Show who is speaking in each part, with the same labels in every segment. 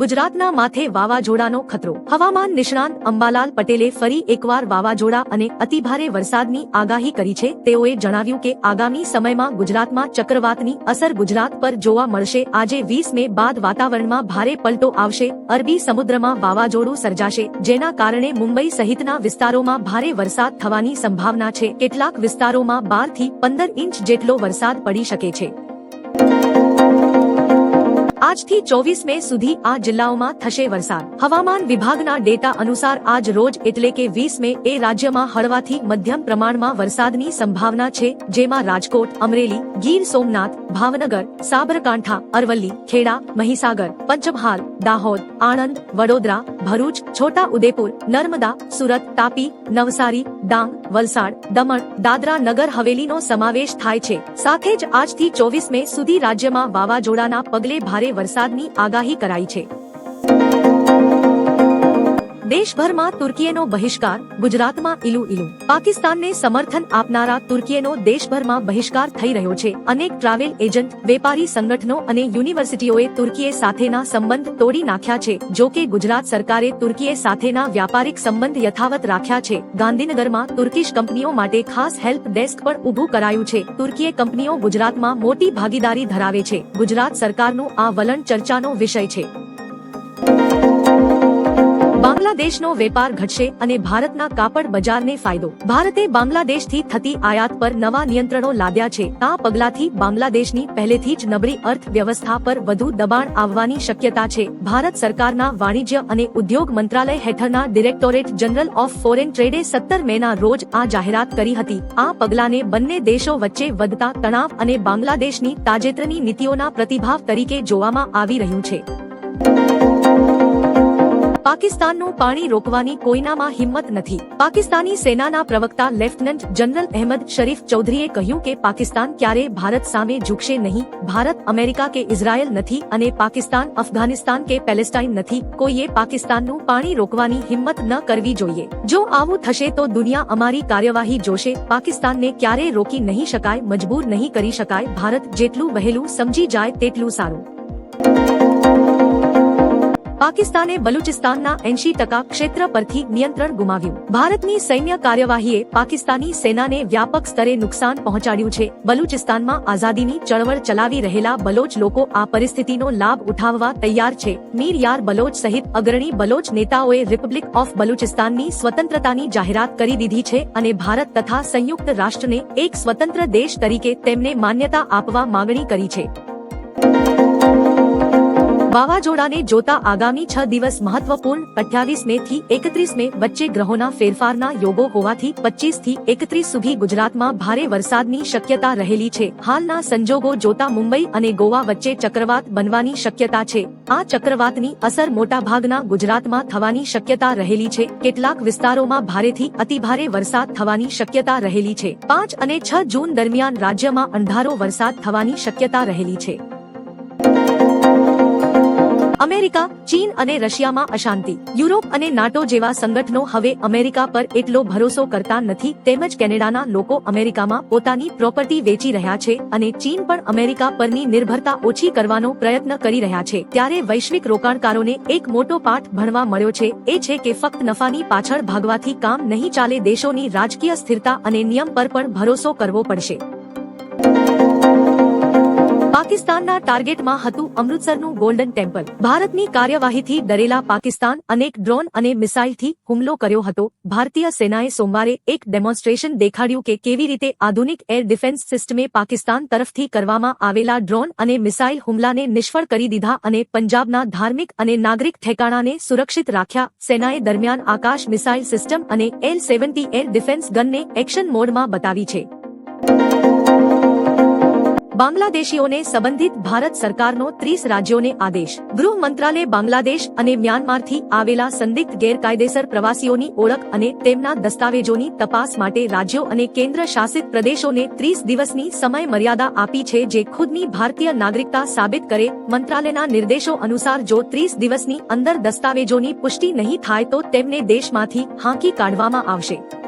Speaker 1: ગુજરાતના માથે વાવાઝોડાનો ખતરો. હવામાન નિષ્ણાંત અંબાલાલ પટેલે ફરી એકવાર વાવાઝોડા અને અતિભારે વરસાદની આગાહી કરી છે. તેઓએ જણાવ્યું કે આગામી સમયમાં ગુજરાતમાં ચક્રવાતની અસર ગુજરાત પર જોવા મળશે. આજે વીસ મે બાદ વાતાવરણમાં ભારે પલટો આવશે. અરબી સમુદ્રમાં વાવાઝોડું સર્જાશે, જેના કારણે મુંબઈ સહિતના વિસ્તારોમાં ભારે વરસાદ થવાની સંભાવના છે. કેટલાક વિસ્તારોમાં બારથી પંદર ઇંચ જેટલો વરસાદ પડી શકે છે. આજથી ચોવીસ મે સુધી આ જિલ્લાઓમાં થશે વરસાદ. હવામાન વિભાગના ડેટા અનુસાર આજ રોજ એટલે કે વીસ મે એ રાજ્યમાં હળવાથી મધ્યમ પ્રમાણમાં વરસાદની સંભાવના છે, જેમાં રાજકોટ, અમરેલી, ગીર સોમનાથ, ભાવનગર, સાબરકાંઠા, અરવલ્લી, ખેડા, મહીસાગર, પંચમહાલ, દાહોદ, આણંદ, વડોદરા, ભરૂચ છોટા ઉદેપુર નર્મદા, સુરત, તાપી, નવસારી ડાંગ, વલસાડ, દમણ, દાદરા, નગર હવેલીનો સમાવેશ થાય છે. સાથે જ આજથી ચોવીસ મે સુધી રાજ્યમાં વાવાઝોડાના પગલે ભારે વરસાદની આગાહી કરાઈ છે. દેશભરમાં તુર્કીનો બહિષ્કાર, ગુજરાતમાં ઇલુ ઇલુ પાકિસ્તાનને સમર્થન આપનારા તુર્કીનો દેશભરમાં બહિષ્કાર થઈ રહ્યો છે. અનેક ટ્રાવેલ એજન્ટ, વેપારી સંગઠનો અને યુનિવર્સિટીઓએ તુર્કીએ સાથેના સંબંધ તોડી નાખ્યા છે. જો કે ગુજરાત સરકારે તુર્કીએ સાથેના વ્યાપારિક સંબંધ યથાવત રાખ્યા છે. ગાંધીનગરમાં તુર્કીશ કંપનીઓ માટે ખાસ હેલ્પ ડેસ્ક પણ ઊભું કરાયું છે. તુર્કીએ કંપનીઓ ગુજરાતમાં મોટી ભાગીદારી ધરાવે છે. ગુજરાત સરકારનું આ વલણ ચર્ચાનો વિષય છે. બાંગ્લાદેશનો વેપાર ઘટશે અને ભારતના કાપડ બજારને ફાયદો. ભારતે બાંગ્લાદેશથી થતી આયાત પર નવા નિયંત્રણો લાદ્યા છે. આ પગલાથી બાંગ્લાદેશની પહેલેથી જ નબળી અર્થવ્યવસ્થા પર વધુ દબાણ આવવાની શક્યતા છે. ભારત સરકારના વાણિજ્ય અને ઉદ્યોગ મંત્રાલય હેઠળના ડિરેક્ટોરેટ જનરલ ઓફ ફોરેન ટ્રેડે સત્તર મેના રોજ આ જાહેરાત કરી હતી. આ પગલાને બંને દેશો વચ્ચે વધતા તણાવ અને બાંગ્લાદેશની તાજેતરની નીતિઓના પ્રતિભાવ તરીકે જોવામાં આવી રહ્યું છે. પાકિસ્તાનનું પાણી રોકવાની કોઈનામાં હિંમત નથી. પાકિસ્તાની સેનાના પ્રવક્તા લેફ્ટનન્ટ જનરલ અહેમદ શરીફ ચૌધરીએ કહ્યું કે પાકિસ્તાન ક્યારે ભારત સામે ઝૂકશે નહીં. ભારત અમેરિકા કે ઇઝરાયલ નથી અને પાકિસ્તાન અફઘાનિસ્તાન કે પેલેસ્ટાઇન નથી. કોઈએ પાકિસ્તાનનું પાણી રોકવાની હિંમત ન કરવી જોઈએ. જો આવું થશે તો દુનિયા અમારી કાર્યવાહી જોશે. પાકિસ્તાનને ક્યારે રોકી નહીં શકાય, મજબૂર નહીં કરી શકાય. ભારત જેટલું વહેલું સમજી જાય તેટલું સારું. પાકિસ્તાને બલુચિસ્તાનના એંશી ટકા ક્ષેત્ર પરથી નિયંત્રણ ગુમાવ્યું. ભારતની સૈન્ય કાર્યવાહીએ પાકિસ્તાની સેનાને વ્યાપક સ્તરે નુકસાન પહોંચાડ્યું છે. બલુચિસ્તાનમાં આઝાદીની ચળવળ ચલાવી રહેલા બલોચ લોકો આ પરિસ્થિતિનો લાભ ઉઠાવવા તૈયાર છે. મીર યાર બલોચ સહિત અગ્રણી બલોચ નેતાઓએ રિપબ્લિક ઓફ બલુચિસ્તાનની સ્વતંત્રતાની જાહેરાત કરી દીધી છે અને ભારત તથા સંયુક્ત રાષ્ટ્રને એક સ્વતંત્ર દેશ તરીકે તેમને માન્યતા આપવા માંગણી કરી છે. વાવાઝોડાને જોતા આગામી છ દિવસ મહત્વપૂર્ણ અઠ્યાવીસ મે થી એકત્રીસ મે વચ્ચે ગ્રહોના ફેરફારના યોગો હોવાથી પચીસથી એકત્રીસ સુધી ગુજરાતમાં ભારે વરસાદની શક્યતા રહેલી છે. હાલના સંજોગો જોતા મુંબઈ અને ગોવા વચ્ચે ચક્રવાત બનવાની શક્યતા છે. આ ચક્રવાતની અસર મોટાભાગના ગુજરાતમાં થવાની શક્યતા રહેલી છે. કેટલાક વિસ્તારોમાં ભારેથી અતિભારે વરસાદ થવાની શક્યતા રહેલી છે. પાંચ અને છ જૂન દરમિયાન રાજ્યમાં અંધારો વરસાદ થવાની શક્યતા રહેલી છે. અમેરિકા, ચીન અને રશિયામાં અશાંતિ. યુરોપ અને નાટો જેવા સંગઠનો હવે અમેરિકા પર એટલો ભરોસો કરતા નથી, તેમજ કેનેડાના લોકો અમેરિકામાં પોતાની પ્રોપર્ટી વેચી રહ્યા છે અને ચીન પણ અમેરિકા પરની નિર્ભરતા ઓછી કરવાનો પ્રયત્ન કરી રહ્યા છે. ત્યારે વૈશ્વિક રોકાણકારોને એક મોટો પાઠ ભણવા મળ્યો છે, એ છે કે ફક્ત નફાની પાછળ ભાગવાથી કામ નહીં ચાલે, દેશોની રાજકીય સ્થિરતા અને નિયમ પર પણ ભરોસો કરવો પડશે. પાકિસ્તાનના ટાર્ગેટમાં હતું અમૃતસરનું ગોલ્ડન ટેમ્પલ. ભારતની કાર્યવાહીથી ડરેલા પાકિસ્તાન અનેક ડ્રોન અને મિસાઇલથી હુમલો કર્યો હતો. ભારતીય સેનાએ સોમવારે એક ડેમોન્સ્ટ્રેશન દેખાડ્યું કે કેવી રીતે આધુનિક એર ડિફેન્સ સિસ્ટમે પાકિસ્તાન તરફથી કરવામાં આવેલા ડ્રોન અને મિસાઇલ હુમલાને નિષ્ફળ કરી દીધા અને પંજાબના ધાર્મિક અને નાગરિક ઠેકાણાને સુરક્ષિત રાખ્યા. સેનાએ દરમિયાન આકાશ મિસાઇલ સિસ્ટમ અને એલ સેવન્ટી એર ડિફેન્સ ગનને એક્શન મોડમાં બતાવી છે. બાંગ્લાદેશીઓને સંબંધિત ભારત સરકારનો ત્રીસ રાજ્યોને આદેશ. ગૃહ મંત્રાલય બાંગ્લાદેશ અને મ્યાનમારથી આવેલા સંદિગ્ધ ગેરકાયદેસર પ્રવાસીઓની ઓળખ અને તેમના દસ્તાવેજોની તપાસ માટે રાજ્યો અને કેન્દ્ર શાસિત પ્રદેશોને ત્રીસ દિવસની સમય મર્યાદા આપી છે જે ખુદની ભારતીય નાગરિકતા સાબિત કરે. મંત્રાલયના નિર્દેશો અનુસાર જો ત્રીસ દિવસની અંદર દસ્તાવેજોની પુષ્ટિ નહીં થાય તો તેમને દેશમાંથી હાંકી કાઢવામાં આવશે.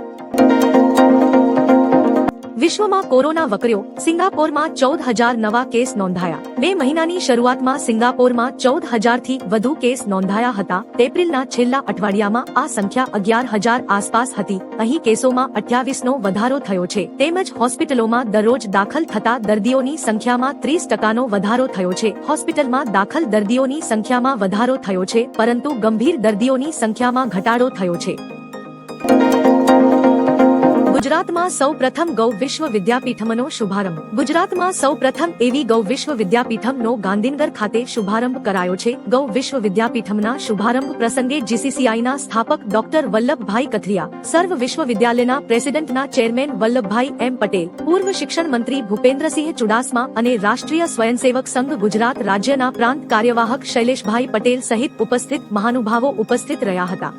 Speaker 1: વિશ્વમાં કોરોના વકર્યો સિંગાપોરમાં ચૌદ હજાર નવા કેસ નોંધાયા. બે મહિનાની શરૂઆતમાં સિંગાપોરમાં ચૌદ હજારથી વધુ કેસ નોંધાયા હતા. એપ્રિલના છેલ્લા અઠવાડિયામાં આ સંખ્યા અગિયાર હજાર આસપાસ હતી. અહીં કેસોમાં અઠ્યાવીસનો વધારો થયો છે. તેમજ હોસ્પિટલોમાં દરરોજ દાખલ થતા દર્દીઓની સંખ્યામાં ત્રીસ ટકાનો વધારો થયો છે. હોસ્પિટલમાં દાખલ દર્દીઓની સંખ્યામાં વધારો થયો છે, પરંતુ ગંભીર દર્દીઓની સંખ્યામાં ઘટાડો થયો છે. ગુજરાતમાં સૌ પ્રથમ ગૌ વિશ્વ વિદ્યાપીઠમનો શુભારંભ. ગુજરાતમાં સૌ પ્રથમ એવી ગૌ વિશ્વ વિદ્યાપીઠમનો ગાંધીનગર ખાતે શુભારંભ કરાયો છે. ગૌ વિશ્વ વિદ્યાપીઠમના શુભારંભ પ્રસંગે જીસીસીઆઈના સ્થાપક ડોક્ટર વલ્લભભાઈ કથરિયા, સર્વ વિશ્વવિદ્યાલયના પ્રેસિડેન્ટના ચેરમેન વલ્લભભાઈ એમ પટેલ, પૂર્વ શિક્ષણ મંત્રી ભૂપેન્દ્રસિંહ ચુડાસમા અને રાષ્ટ્રીય સ્વયંસેવક સંઘ ગુજરાત રાજ્યના પ્રાંત કાર્યવાહક શૈલેષભાઈ પટેલ સહિત ઉપસ્થિત મહાનુભાવો ઉપસ્થિત રહ્યા હતા.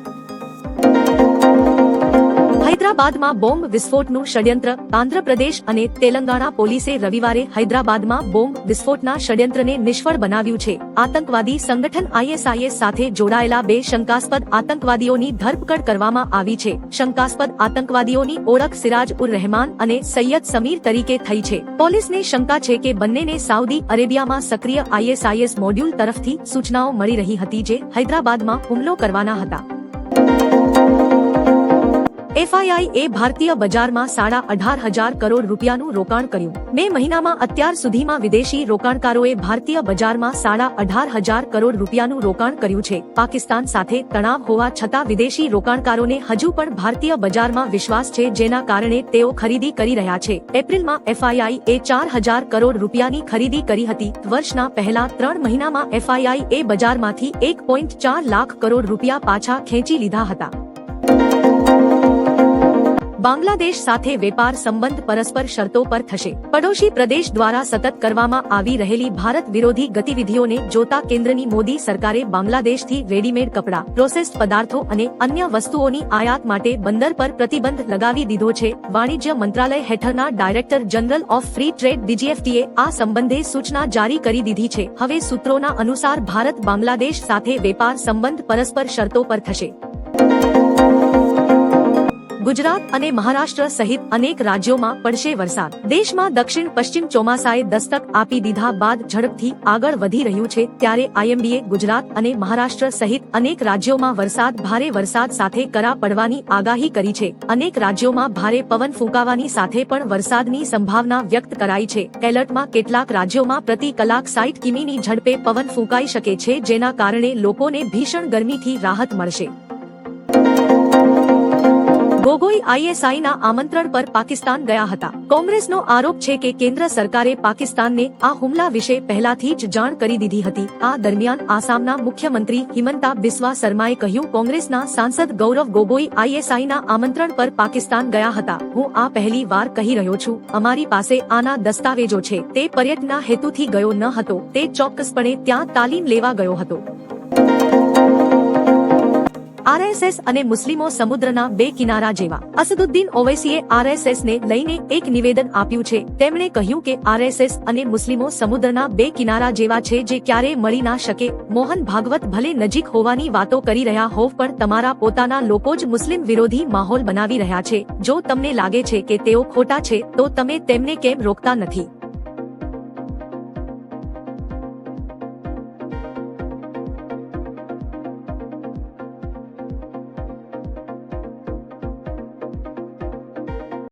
Speaker 1: હૈદરાબાદમાં બોમ્બ વિસ્ફોટનું ષડયંત્ર, આંધ્રપ્રદેશ અને તેલંગાણા પોલીસે રવિવારે હૈદરાબાદમાં બોમ્બ વિસ્ફોટના ષડયંત્રને નિષ્ફળ બનાવ્યું છે. આતંકવાદી સંગઠન આઈએસઆઈએસ સાથે જોડાયેલા બે શંકાસ્પદ આતંકવાદીઓની ધરપકડ કરવામાં આવી છે. શંકાસ્પદ આતંકવાદીઓની ઓળખ સિરાજ ઉર રહેમાન અને સૈયદ સમીર તરીકે થઈ છે. પોલીસને શંકા છે કે બંનેને સાઉદી અરેબિયામાં સક્રિય આઈએસઆઈએસ મોડ્યુલ તરફથી સૂચનાઓ મળી રહી હતી જે હૈદરાબાદમાં હુમલો કરવાના હતા. એફઆઈઆઈ એ ભારતીય બજારમાં સાડા અઢાર હજાર કરોડ રૂપિયાનું રોકાણ કર્યું. મે મહિનામાં અત્યાર સુધીમાં વિદેશી રોકાણકારોએ ભારતીય બજારમાં સાડા અઢાર હજાર કરોડ રૂપિયાનું રોકાણ કર્યું છે. પાકિસ્તાન સાથે તણાવ હોવા છતાં વિદેશી રોકાણકારોને હજુ પણ ભારતીય બજારમાં વિશ્વાસ છે, જેના કારણે તેઓ ખરીદી કરી રહ્યા છે. એપ્રિલમાં એફઆઈઆઈ એ ચાર હજાર કરોડ રૂપિયાની ખરીદી કરી હતી. વર્ષના પહેલા ત્રણ મહિનામાં એફઆઈઆઈ એ બજારમાંથી એક પોઈન્ટ ચાર લાખ કરોડ રૂપિયા પાછા ખેંચી લીધા હતા. બાંગ્લાદેશ સાથે વેપાર સંબંધ પરસ્પર શરતો પર થશે. પડોશી પ્રદેશ દ્વારા સતત કરવામાં આવી રહેલી ભારત વિરોધી ગતિવિધિઓને જોતા કેન્દ્રની મોદી સરકારે બાંગ્લાદેશથી રેડીમેડ કપડાં, પ્રોસેસ્ડ પદાર્થો અને અન્ય વસ્તુઓની આયાત માટે બંદર પર પ્રતિબંધ લગાવી દીધો છે. વાણિજ્ય મંત્રાલય હેઠળના director general of free trade ડીજીએફટીએ આ સંબંધે સૂચના જારી કરી દીધી છે. હવે સૂત્રોના અનુસાર ભારત બાંગ્લાદેશ સાથે વેપાર સંબંધ પરસ્પર શરતો પર થશે. ગુજરાત અને મહારાષ્ટ્ર સહિત અનેક રાજ્યોમાં પડશે વરસાદ. દેશમાં દક્ષિણ પશ્ચિમ ચોમાસાએ દસ્તક આપી દીધા બાદ ઝડપથી આગળ વધી રહ્યું છે ત્યારે આઈએમડીએ ગુજરાત અને મહારાષ્ટ્ર સહિત અનેક રાજ્યોમાં વરસાદ ભારે વરસાદ સાથે કરા પડવાની આગાહી કરી છે. અનેક રાજ્યોમાં ભારે પવન ફૂંકાવાની સાથે પણ વરસાદની સંભાવના વ્યક્ત કરાઈ છે. એલર્ટમાં કેટલાક રાજ્યોમાં પ્રતિ કલાક સાઈઠ કિમીની ઝડપે પવન ફૂંકાઈ શકે છે જેના કારણે લોકોને ભીષણ ગરમીથી રાહત મળશે. ગોગોઈ આઈએસઆઈના આમંત્રણ પર પાકિસ્તાન ગયા હતા. કોંગ્રેસનો આરોપ છે કે કેન્દ્ર સરકારે પાકિસ્તાનને આ હુમલા વિશે પહેલાથી જ જાણ કરી દીધી હતી. આ દરમિયાન આસામના મુખ્યમંત્રી હિમંતા બિસ્વા શર્માએ કહ્યું, કોંગ્રેસના સાંસદ ગૌરવ ગોગોઈ આઈએસઆઈના આમંત્રણ પર પાકિસ્તાન ગયા હતા. હું આ પહેલી વાર કહી રહ્યો છું. અમારી પાસે આના દસ્તાવેજો છે. તે પર્યટનના હેતુથી ગયો ન હતો. તે ચોક્કસપણે ત્યાં તાલીમ લેવા ગયો હતો. આરએસએસ અને મુસ્લિમો સમુદ્રના બે કિનારા જેવા. અસદુદ્દીન ઓવૈસીએ આરએસએસ ને લઈને એક નિવેદન આપ્યું છે. તેમણે કહ્યું કે આરએસએસ અને મુસ્લિમો સમુદ્રના બે કિનારા જેવા છે જે ક્યારેય મળી ના શકે. મોહન ભાગવત ભલે નજીક હોવાની વાતો કરી રહ્યા હોવ પણ તમારા પોતાના લોકો જ મુસ્લિમ વિરોધી માહોલ બનાવી રહ્યા છે. જો તમને લાગે છે કે તેઓ ખોટા છે, તો તમે તેમને કેમ રોકતા નથી?